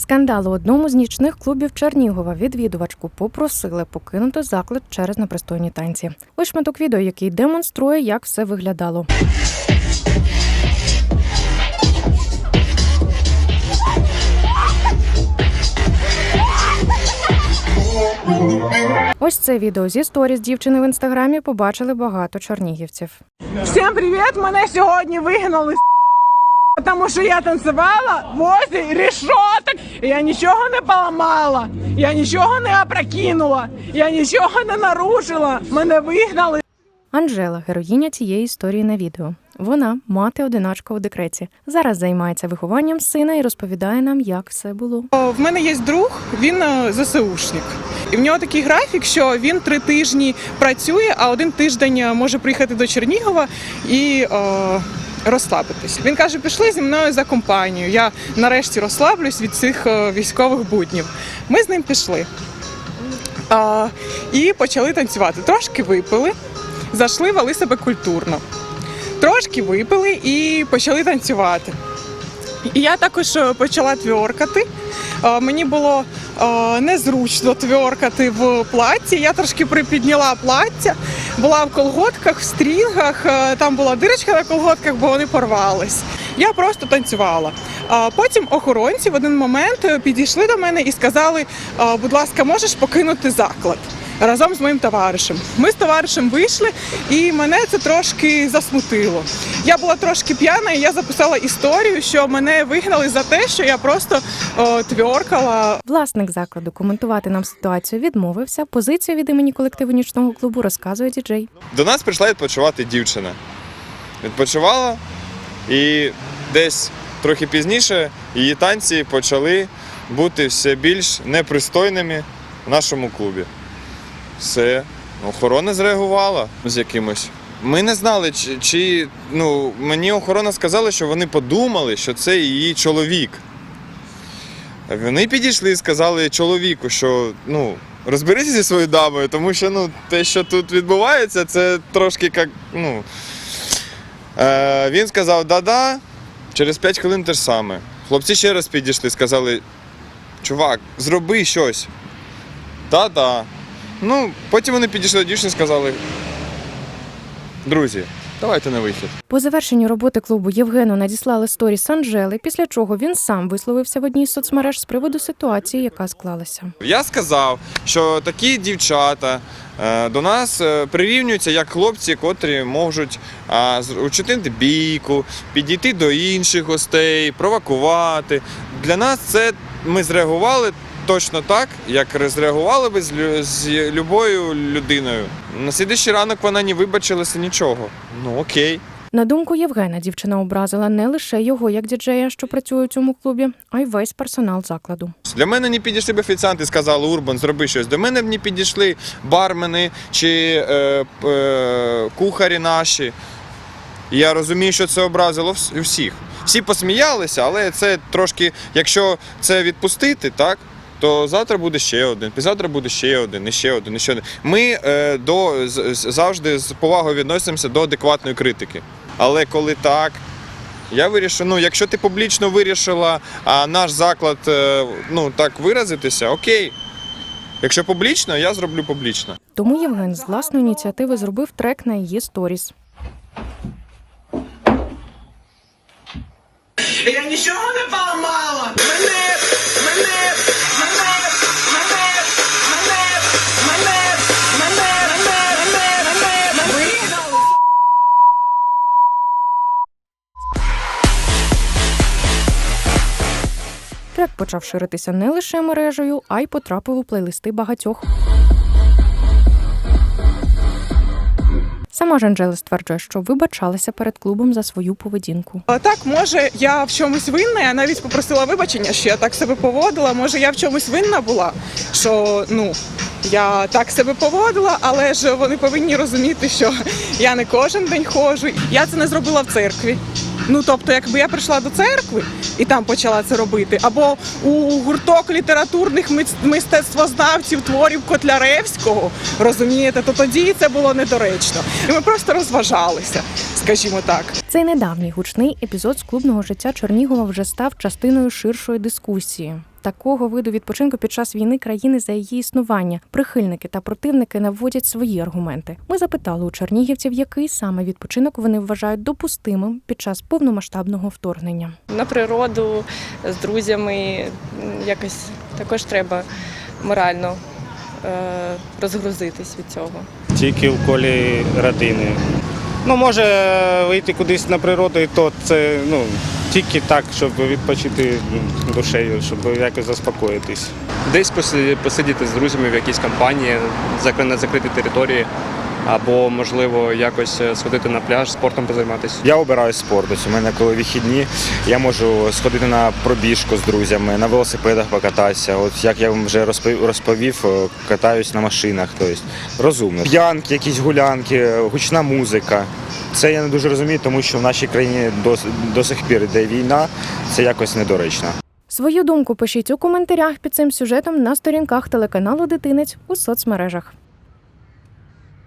Скандал у одному з нічних клубів Чернігова відвідувачку попросили покинути заклад через непристойні танці. Ось шматок відео, який демонструє, як все виглядало. Ось це відео зі сторіс дівчини в інстаграмі побачили багато чернігівців. Всім привіт! Мене сьогодні вигнали тому що я танцювала возле решеток. Я нічого не поламала, я нічого не опрокинула, я нічого не нарушила. Мене вигнали. Анжела, героїня цієї історії на відео. Вона мати одиначка у декреті. Зараз займається вихованням сина і розповідає нам, як все було. В мене є друг, він е, ЗСУшник. І в нього такий графік, що він три тижні працює, а один тиждень е, може приїхати до Чернігова і розслабитись. Він каже: пішли зі мною за компанію. Я нарешті розслаблюсь від цих е, військових буднів. Ми з ним пішли. А, і почали танцювати. Трошки випили, зайшли, вели себе культурно. Трошки випили і почали танцювати. І я також е, почала тверкати. Е, Мені було незручно тверкати в платці. Я трошки припідняла плаття, була в колготках, в стрінгах. е, Там була дирочка на колготках, бо вони порвались. Я просто танцювала. Потім охоронці в один момент е, підійшли до мене і сказали: е, будь ласка, можеш покинути заклад. Разом з моїм товаришем. Ми з товаришем вийшли, і мене це трошки засмутило. Я була трошки п'яна, і я записала історію, що мене вигнали за те, що я просто о, тверкала. Власник закладу коментувати нам ситуацію відмовився. Позицію від імені колективу нічного клубу розказує діджей. До нас прийшла відпочивати дівчина. Відпочивала і десь трохи пізніше її танці почали бути все більш непристойними в нашому клубі. Все, охорона зреагувала з якимось. Ми не знали, чи, чи ну, мені охорона сказала, що вони подумали, що це її чоловік. Вони підійшли і сказали чоловіку, що ну, розберися зі своєю дамою, тому що ну, те, що тут відбувається, це трошки як. Ну, е, він сказав да-да, через 5 хвилин те ж саме. Хлопці ще раз підійшли, сказали, чувак, зроби щось. Та-да. Ну, потім вони підійшли до дівчини і сказали. Друзі, давайте на вихід. По завершенню роботи клубу Євгену надіслали сторіс Анжели, після чого він сам висловився в одній з соцмереж з приводу ситуації, яка склалася. Я сказав, що такі дівчата е, до нас е, прирівнюються як хлопці, котрі можуть а, з- учинити бійку, підійти до інших гостей, провокувати. Для нас це ми зреагували точно так, як зреагували би з, лю- з любою людиною. На слідуючий ранок вона не вибачилася нічого. Ну окей. На думку Євгена, дівчина образила не лише його як діджея, що працює у цьому клубі, а й весь персонал закладу. Для мене не підійшли б офіціанти сказали, Урбан, зроби щось. До мене б не підійшли бармени чи е, е, кухарі наші. Я розумію, що це образило всіх. Всі посміялися, але це трошки, якщо це відпустити, так? То завтра буде ще один, післязавтра буде ще один, і ще один, і ще один. Ми е, до, з- з- завжди з повагою відносимося до адекватної критики. Але коли так, я вирішив, ну якщо ти публічно вирішила а наш заклад е, ну так виразитися, окей. Якщо публічно, я зроблю публічно. Тому Євген з власної ініціативи зробив трек на її сторіс. Я нічого не поламала. Мене, мене, Трек почав ширитися не лише мережею, а й потрапив у плейлисти багатьох. Сама ж Анжела стверджує, що вибачалася перед клубом за свою поведінку. Так, може, я в чомусь винна. Я навіть попросила вибачення, що я так себе поводила. Може, я в чомусь винна була, що ну я так себе поводила, але ж вони повинні розуміти, що я не кожен день ходжу. Я це не зробила в церкві. Ну тобто, якби я прийшла до церкви і там почала це робити, або у гурток літературних мистецтвознавців творів Котляревського, розумієте, то тоді це було недоречно. І ми просто розважалися, скажімо так. Цей недавній гучний епізод з клубного життя Чернігова вже став частиною ширшої дискусії. Такого виду відпочинку під час війни країни за її існування. Прихильники та противники наводять свої аргументи. Ми запитали у чернігівців, який саме відпочинок вони вважають допустимим під час повномасштабного вторгнення. на природу з друзями якось також треба морально е, розгрузитись від цього. тільки в колі родини. Ну, може вийти кудись на природу, і то це ну, тільки так, щоб відпочити ну, душею, щоб якось заспокоїтись. десь посидіти з друзями в якійсь компанії на закритій території, або можливо якось е, сходити на пляж, спортом позайматися. Я обираю спорт. Ось у мене коли вихідні, я можу сходити на пробіжку з друзями, на велосипедах покататися. От як я вам вже розпов- розповів, е, катаюсь на машинах. Тобто розумно. П'янки, якісь гулянки, гучна музика. Це я не дуже розумію, тому що в нашій країні до, до сих пір йде війна. Це якось недоречно. Свою думку пишіть у коментарях під цим сюжетом на сторінках телеканалу Дитинець у соцмережах.